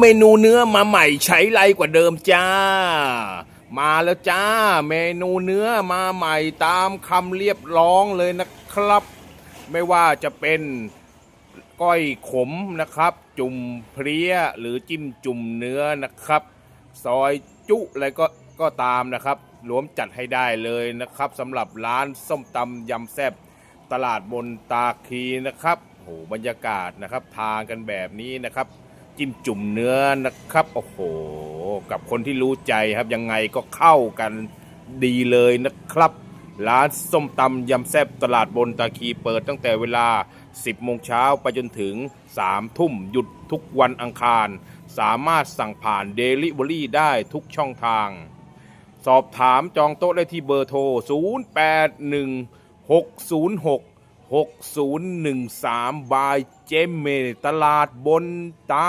เมนูเนื้อมาใหม่ใช้ไรกว่าเดิมจ้า มาแล้วจ้า เมนูเนื้อมาใหม่ตามคำเรียบร้องเลยนะครับ ไม่ว่าจะเป็นก้อยขมนะครับ จุ่มเพลี้ยหรือจิ้มจุ่มเนื้อนะครับ ซอยจุอะไรก็ก็ตามนะครับรวมจัดให้ได้เลยนะครับสำหรับร้านส้มตำยำแซบตลาดบนตาคีนะครับโอ้โหบรรยากาศนะครับทานกันแบบนี้นะครับ จิ้มจุ่มเนื้อนะครับ โอ้โห กับคนที่รู้ใจครับ ยังไงก็เข้ากันดีเลยนะครับ ร้านส้มตำยำแซบตลาดบนตาคีเปิดตั้งแต่เวลา 10 โมงเช้าไปจนถึง 3 ทุ่มหยุดทุกวันอังคาร สามารถสั่งผ่าน Delivery ได้ทุกช่องทาง สอบถามจองโต๊ะได้ที่เบอร์โทร 081606 6013 บายเจมเมตลาดบนตา